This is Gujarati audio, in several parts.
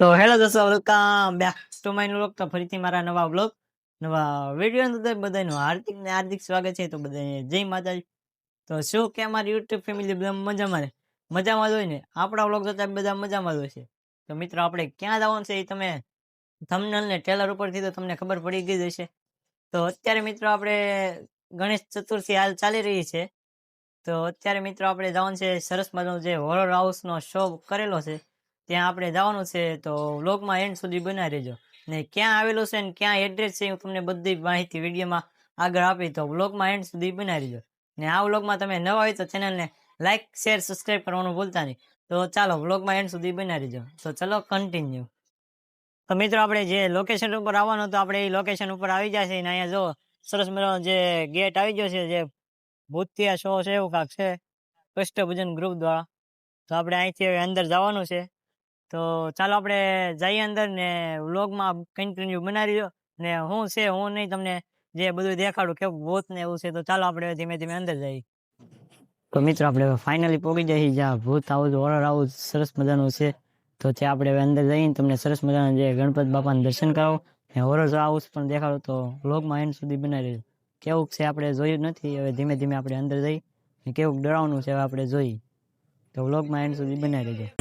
તો હેલો દોસ્તો, welcome back to my vlog. તો ફરીથી મારા નવા વ્લોગ, નવા વીડિયો અંદર બધાનું હાર્દિક ને હાર્દિક સ્વાગત છે. તો બધાને જય માતાજી. તો શું કે અમારી યુટ્યુબ ફેમિલી બધા મજામાં મજામાં જ હોય ને? આપણા વ્લોગ જોતા બધા મજામાં જ હોય છે. તો મિત્રો, આપણે ક્યાં જવાનું છે એ તમે થમનલ ને ટેલર ઉપરથી તો તમને ખબર પડી ગઈ જ તો અત્યારે મિત્રો, આપણે ગણેશ ચતુર્થી હાલ ચાલી રહી છે. તો અત્યારે મિત્રો, આપણે જવાનું છે સરસ મજાનો જે હોરર હાઉસનો શો કરેલો છે. ત્યાં આપણે જવાનું છે તો વ્લોગમાં એન્ડ સુધી બનાવી રહેજો. ને ક્યાં આવેલું છે ને ક્યાં એડ્રેસ છે હું તમને બધી માહિતી વિડીયોમાં આગળ આપી તો વ્લોગમાં એન્ડ સુધી બનાવી રહેજો. ને આ વ્લોગમાં તમે નવા હોય તો ચેનલને લાઇક શેર સબસ્ક્રાઈબ કરવાનું ભૂલતા નહીં. તો ચાલો વ્લોગમાં એન્ડ સુધી બનાવી રહેજો. તો ચલો કન્ટિન્યુ તો મિત્રો આપણે જે લોકેશન ઉપર આવવાનું તો આપણે એ લોકેશન ઉપર આવી જાય છે ને અહીંયા જો સરસ મજાનો જે ગેટ આવી ગયો છે, જે ભૂતિયા શો છે એવું કાંક છે. કષ્ટભજન ગ્રુપ દ્વારા. તો આપણે અહીંથી અંદર જવાનું છે. તો ચાલો આપણે જઈએ અંદર ને વ્લોગમાં કન્ટિન્યુ બનાવી દો. ને હું છે, હું નહીં, તમને જે બધું દેખાડું, કેવું ભૂત ને એવું છે, તો ચાલો આપણે ધીમે ધીમે અંદર જઈએ. તો મિત્રો, આપણે ફાઇનલી પહોંચી જઈએ જ્યાં ભૂત આવું હોરર આવું સરસ મજાનું છે. તો ત્યાં આપણે હવે અંદર જઈને તમને સરસ મજાના જે ગણપત બાપાના દર્શન કરાવો. ને હોરર હાઉસ પણ દેખાડો, તો વ્લોગમાં એન્ડ સુધી બનાવી દેજો. કેવું છે આપણે જોયું નથી, હવે ધીમે ધીમે આપણે અંદર જઈ ને કેવું ડરાવવાનું છે હવે આપણે જોઈ તો વ્લોગમાં એન્ડ સુધી બનાવી દેજો.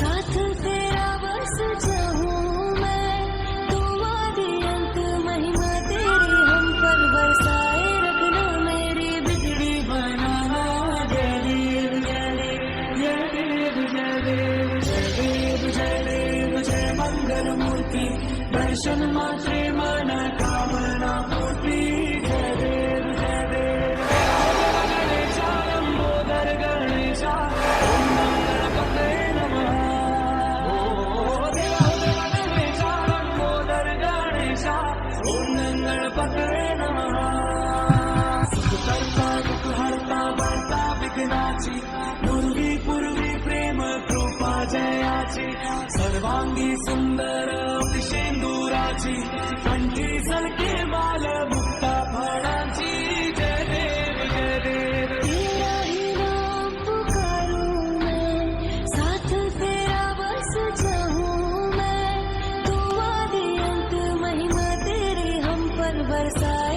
મોટી દર્શન માત્રે મન કામના મોટી જય દેવ જય દેવ ગણેશાલંબોદર ગણેશા કરતા દુઃખ હરતા વાર્તા વિઘ્નાચી सर्वांगी सुंदर शेंदुराची कंठी सलके बाल मुक्ता फळाची जय देव जय देव तेरा ही नाम पुकारूं मैं साथ तेरा बस जाऊं मैं तू आदि अंत महिमा तेरी हम पर बरसाए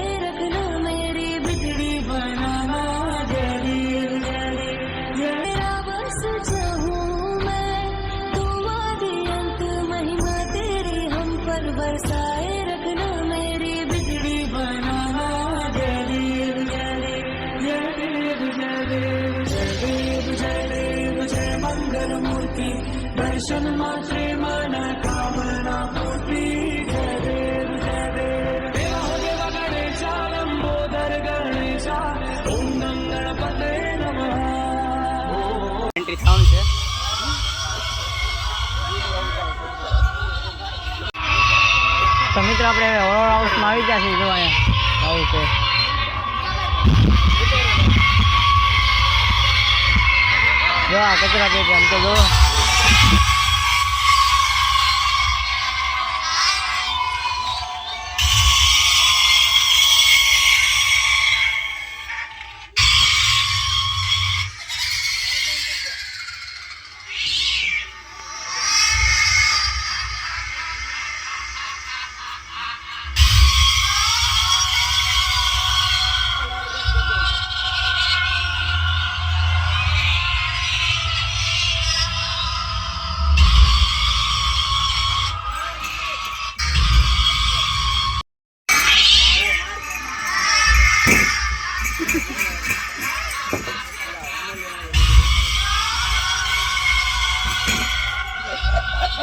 बरसाए रखना मेरी बिगड़ी बनाना जय देव जय देव जय देव जय देव जय देव जय देव जय मंगल मूर्ति दर्शन मात्रे मन कामना पूर्ति जय देव जय देव देवा देवा गणेशा लंबोदर गणेशा ओम गणपते नमः એન્ટ્રી થવાનું છે તો આપણે હવે હાઉસમાં આવી ગયા છીએ જોવા આવું છે. જો આ કચરા પેટી આમ તો જો.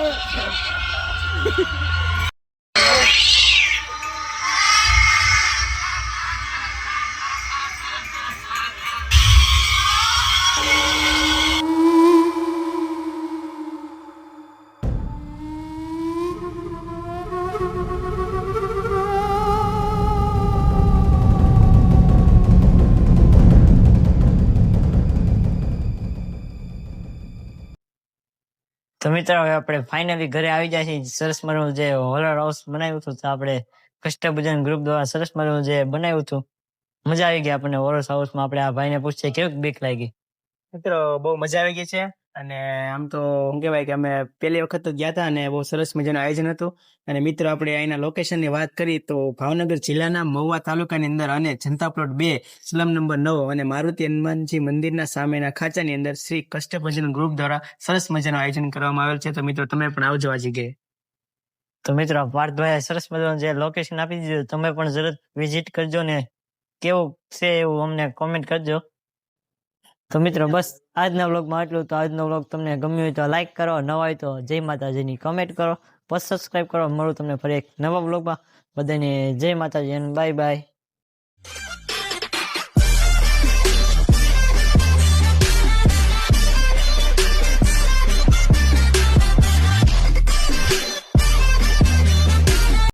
Oh, તો મિત્રો, હવે આપણે ફાઇનલી ઘરે આવી જાય છે સરસ મજાનું જે હોલર હાઉસ બનાવ્યું હતું આપણે કષ્ટભજન ગ્રુપ દ્વારા સરસ મજાનું જે બનાવ્યું હતું, મજા આવી ગઈ આપણને હોલર હાઉસમાં આપણે આ ભાઈને પૂછીએ, કેવી બીક લાગી? મિત્રો, બહુ મજા આવી ગઈ છે. અને આમ તો શું કહેવાય કે અમે પહેલી વખત તો ગયા હતા અને બહુ સરસ મજાનું આયોજન હતું. અને મિત્રો, આપણે અહીંના લોકેશનની વાત કરી તો ભાવનગર જિલ્લાના મહુવા તાલુકાની અંદર અને જનતા પ્લોટ બે સ્લમ નંબર નવ અને મારુતિ હનુમાનજી મંદિરના સામેના ખાંચાની અંદર શ્રી કષ્ટભજન ગ્રુપ દ્વારા સરસ મજાનું આયોજન કરવામાં આવેલ છે. તો મિત્રો, તમે પણ આવજો આ જગ્યાએ. તો મિત્રો પાર્થભાઈ સરસ મજાનું જે લોકેશન આપી દીધું, તમે પણ જરૂર વિઝિટ કરજો ને કેવું છે એવું અમને કોમેન્ટ કરજો. તો મિત્રો બસ આજના વ્લોગમાં આટલું. તો આજનો વ્લોગ તમને ગમ્યો હોય તો લાઈક કરો નવા હોય તો જય માતાજીની કમેન્ટ કરો. બસ સબસ્ક્રાઈબ કરો. મળું તમને ફરી એક નવા વ્લોગમાં. બધાને જય માતાજી અને બાય બાય